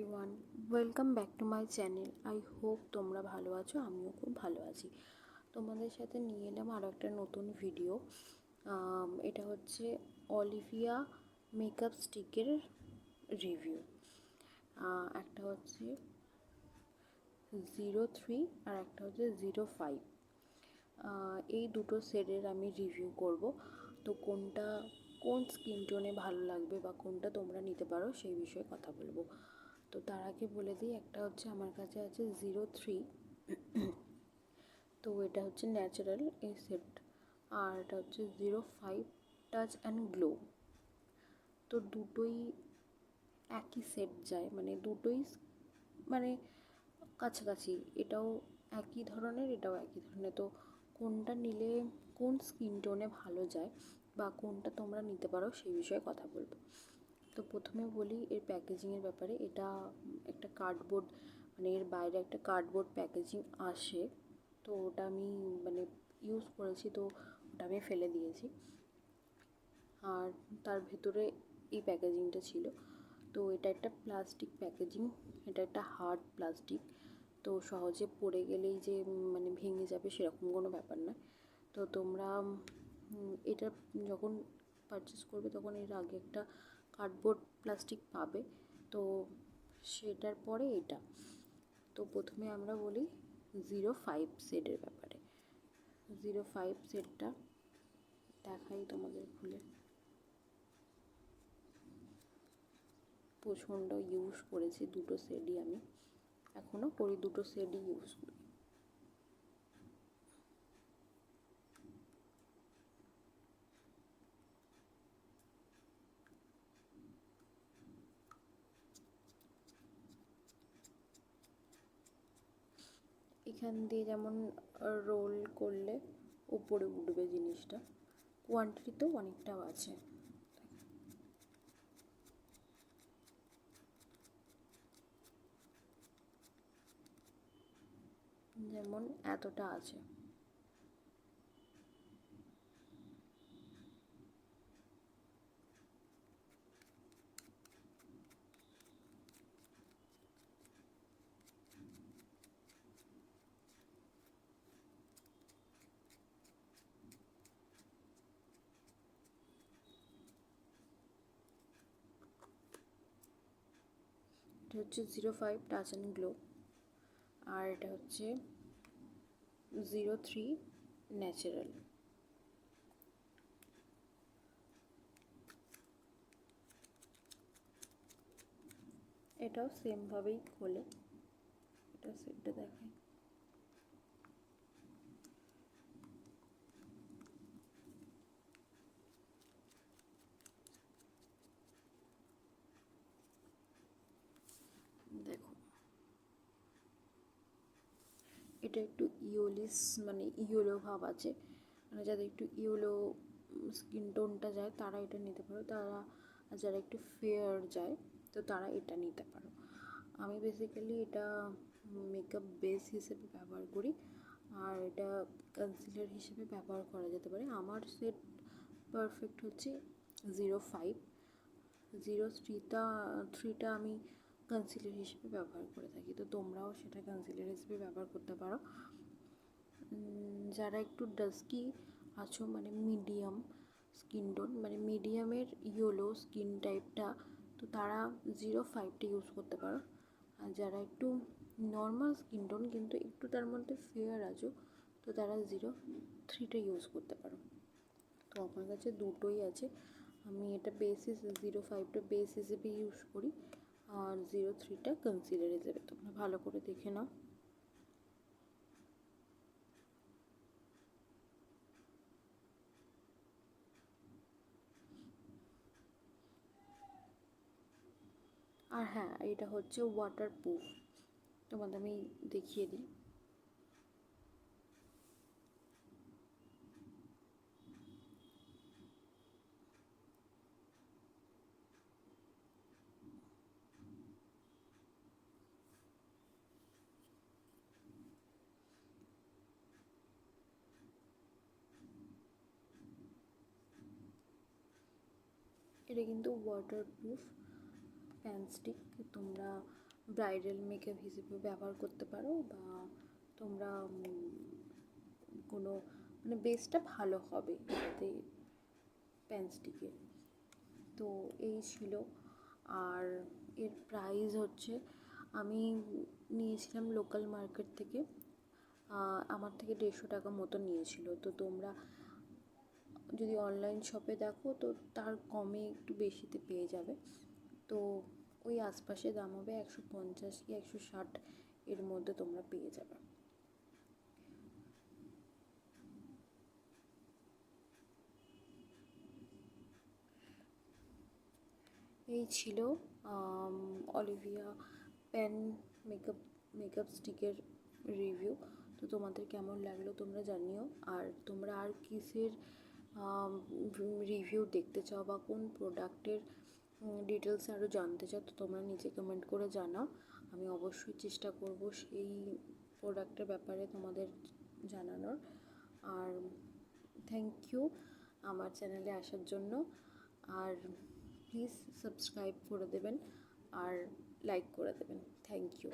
Everyone welcome back to my channel I hope তোমরা ভালো আছো, আমিও খুব ভালো আছি। তোমাদের সাথে নিয়ে এলাম আরও একটা নতুন ভিডিও এটা হচ্ছে অলিভিয়া মেকআপ স্টিকের রিভিউ একটা হচ্ছে জিরো থ্রি আর একটা হচ্ছে জিরো ফাইভ এই দুটো শেডের আমি রিভিউ করব। তো কোনটা, কোন স্কিন টোনে ভালো লাগবে বা কোনটা তোমরা নিতে পারো সেই বিষয়ে কথা বলব। তো তার আগে বলে দিই, একটা হচ্ছে আমার কাছে আছে জিরো থ্রি তো এটা হচ্ছে ন্যাচারাল এই সেট আর এটা হচ্ছে zero five touch and glow তো দুটোই একই সেট যায় মানে দুটোই মানে কাছাকাছি, এটাও একই ধরনের, এটাও একই ধরনের, তো কোনটা নিলে কোন স্কিন টোনে ভালো যায় বা কোনটা তোমরা নিতে পারো সেই বিষয়ে কথা বলব। তো প্রথমে বলি এর প্যাকেজিংয়ের ব্যাপারে, এটা একটা কার্ডবোর্ড মানে এর বাইরে একটা কার্ডবোর্ড প্যাকেজিং আসে, তো ওটা আমি মানে ইউজ করেছি, তো ওটা আমি ফেলে দিয়েছি। আর তার ভেতরে এই প্যাকেজিংটা ছিল। তো এটা একটা প্লাস্টিক প্যাকেজিং এটা একটা হার্ড প্লাস্টিক তো সহজে পড়ে গেলেই যে মানে ভেঙে যাবে সেরকম কোনো ব্যাপার নয় তো তোমরা এটা যখন পারচেস করবে তখন এর আগে একটা কার্ডবোর্ড প্লাস্টিক পাবে। তো সেটার পরে এটা। তো প্রথমে আমরা বলি জিরো ফাইভ সেটের ব্যাপারে। জিরো ফাইভ সেটটা দেখাই তোমাদের খুলে। প্রচণ্ড ইউজ করেছি দুটো সেটই আমি। এখনও করি দুটো সেটই ইউজ করি। এখান দিয়ে যেমন রোল করলে উপরে উঠবে জিনিসটা। কোয়ান্টিটিতেও অনেকটাও আছে। যেমন এতটা আছে। এটা হচ্ছে zero five touch and glow. আর এটা হচ্ছে জিরো থ্রি ন্যাচারাল। এটাও সেমভাবেই খোলে। এটা সেটটা দেখায় দেখো এটা একটু ইয়োলিস মানে ইয়োলো ভাব আছে। মানে যাদের একটু ইয়োলো স্কিন টোনটা যায়, তারা এটা নিতে পারো। তারা, যারা একটু ফেয়ার যায়, তো তারা এটা নিতে পারো। আমি বেসিক্যালি এটা মেকআপ বেস হিসেবে ব্যবহার করি। আর এটা কনসিলার হিসেবে ব্যবহার করা যেতে পারে। আমার সেট পারফেক্ট হচ্ছে জিরো ফাইভ জিরো থ্রিটা থ্রিটা আমি কনসিলার হিসেবে ব্যবহার করে থাকি। তো তোমরাও সেটা কনসিলার হিসেবে ব্যবহার করতে পারো। যারা একটু ডাস্কি আছো মানে মিডিয়াম স্কিন টোন মানে মিডিয়ামের ইয়েলো স্কিন টাইপটা তো তারা জিরো ফাইভটা ইউজ করতে পারো। আর যারা একটু নর্মাল স্কিন টোন কিন্তু একটু তার মধ্যে ফেয়ার আছো, তো তারা জিরো থ্রিটা ইউজ করতে পারো। তো আমার কাছে দুটোই আছে। আমি এটা বেস জিরো ফাইভটা বেস হিসেবে ইউজ করি। আর জিরো থ্রিটা কনসিলার হিসেবে তোমরা ভালো করে দেখে নাও। আর হ্যাঁ এটা হচ্ছে ওয়াটার প্রুফ তোমাদের আমি দেখিয়ে দিই। এটা কিন্তু ওয়াটার প্রুফ প্যান স্টিক তোমরা ব্রাইডাল মেকআপ হিসেবে ব্যবহার করতে পারো বা তোমরা কোনো মানে বেসটা ভালো হবে এটাতে প্যান্সটিকে তো এই ছিল। আর এর প্রাইস হচ্ছে, আমি নিয়েছিলাম লোকাল মার্কেট থেকে আমার থেকে দেড়শো টাকা মতো নিয়েছিল। তো তোমরা যদি অনলাইন শপে দেখো, তো তার কমে একটু বেশিতে পেয়ে যাবে। তো ওই আশপাশে দাম হবে একশো পঞ্চাশ কি একশো ষাট এর মধ্যে তোমরা পেয়ে যাবে। এই ছিল অলিভিয়া পেন মেকআপ মেকআপ স্টিকের রিভিউ তো তোমাদের কেমন লাগল তোমরা জানিও। আর তোমরা আর কিসের রিভিউ দেখতে চাও বা কোন প্রোডাক্টের ডিটেলস আরও জানতে চাও, তো তোমরা নিচে কমেন্ট করে জানাও। আমি অবশ্যই চেষ্টা করব সেই প্রোডাক্টের ব্যাপারে তোমাদের জানানোর। আর থ্যাংক ইউ আমার চ্যানেলে আসার জন্য। আর প্লিজ সাবস্ক্রাইব করে দেবেন, আর লাইক করে দেবেন। Thank you